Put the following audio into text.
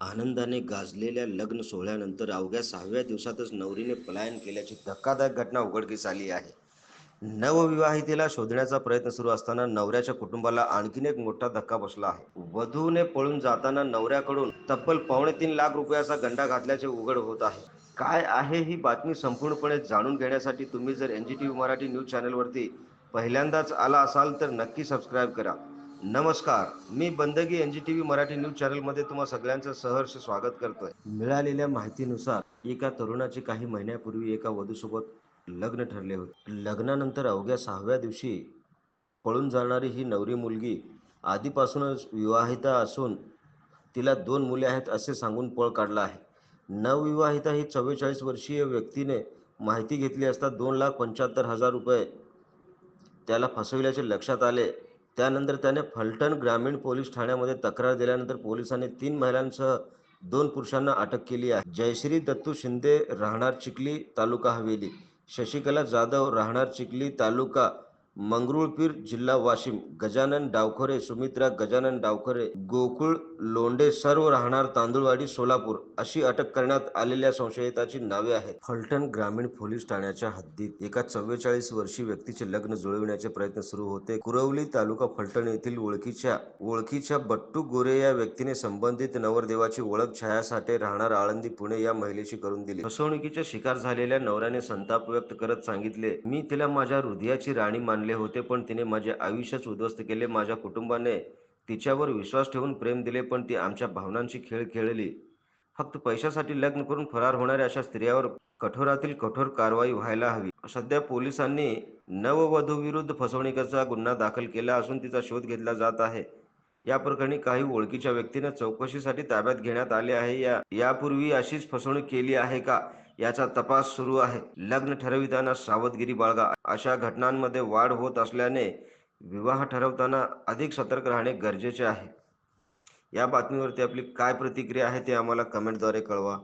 आनंदाने गाजलेल्या लग्न सोहळ्यानंतर अवघ्या सहाव्या दिवसातच नवरीने पलायन केल्याची धक्कादायक घटना उघडकीस आली आहे. नवविवाहितेला शोधण्याचा प्रयत्न सुरू असताना नवऱ्याच्या कुटुंबाला आणखीन एक मोठा धक्का बसला आहे. वधूने पळून जाताना नवऱ्याकडून तब्बल पावणे तीन लाख रुपयाचा गंडा घातल्याचे उघड होत आहे. काय आहे ही बातमी संपूर्णपणे जाणून घेण्यासाठी तुम्ही जर N G T V Marathi news चॅनलवरती पहिल्यांदाच आला असाल तर नक्की सबस्क्राईब करा. नमस्कार. मी Bandagi N G T V Marathi news चॅनलमध्ये तुम्हा सगळ्यांचं सहर्ष स्वागत करतोय. मिळालेल्या माहितीनुसार एका तरुणाचे काही महिन्यापूर्वी एका वधूसोबत लग्न ठरले होते. लग्नानंतर अवघ्या सहाव्या दिवशी पळून जाणारी ही नवरी मुलगी आधीपासूनच विवाहिता असून तिला दोन मुले आहेत असे सांगून पळ काढला आहे. नवविवाहिता ही चव्वेचाळीस वर्षीय व्यक्तीने माहिती घेतली असता दोन लाख पंच्याहत्तर हजार रुपये त्याला फसविल्याचे लक्षात आले. त्यानंतर त्याने फलटण ग्रामीण पोलीस ठाण्यामध्ये तक्रार दिल्यानंतर पोलिसांनी तीन महिलांसह दोन पुरुषांना अटक केली आहे. जयश्री दत्तू शिंदे राहणार चिखली तालुका हवेली शशिकला जाधव राहणार चिखली तालुका मंगरुळपीर जिल्हा वाशिम. गजानन डावखरे सुमित्रा गजानन डावखरे गोकुळ लोंढे सर्व राहणार तांदुळवाडी सोलापूर अशी अटक करण्यात आलेल्या संशयिताची नावे आहेत. फलटण ग्रामीण पोलीस ठाण्याच्या हद्दीत एका चव्वेचाळीस वर्षी व्यक्तीचे लग्न जुळविण्याचे प्रयत्न सुरू होते. कुरवली तालुका फलटण येथील ओळखीच्या ओळखीच्या बट्टू गोरे या व्यक्तीने संबंधित नवरदेवाची ओळख छायासाठी राहणार आळंदी पुणे या महिलेशी करून दिली. फसवणुकीच्या शिकार झालेल्या नवऱ्याने संताप व्यक्त करत सांगितले मी तिला माझ्या हृदयाची राणी मानली होते पण तिने माझे आयुष्यच उद्ध्वस्त केले. माझ्या कुटुंबाने तिच्यावर विश्वास ठेवून प्रेम दिले पण ती आमच्या भावनांची खेळ खेळली. फक्त पैशासाठी लग्न करून फरार होणाऱ्या अशा स्त्रियावर कठोरातील कठोर कारवाई व्हायला हवी. सध्या पोलिसांनी नववधूविरुद्ध फसवणुकीचा गुन्हा दाखल केला असून तिचा शोध घेतला जात आहे. या प्रकरणी काही ओळखीच्या व्यक्तीने चौकशीसाठी ताब्यात घेण्यात आले आहे. या यापूर्वी अशीच फसवणूक केली आहे का? याचा तपास सुरू आहे. लग्न ठरविताना सावधगिरी बाळगा. अशा घटनांमध्ये वाढ होत असल्याने विवाह ठरवताना अधिक सतर्क राहणे गरजेचे आहे. या बातमीवरती आपली काय प्रतिक्रिया आहे ते आम्हाला कमेंटद्वारे कळवा.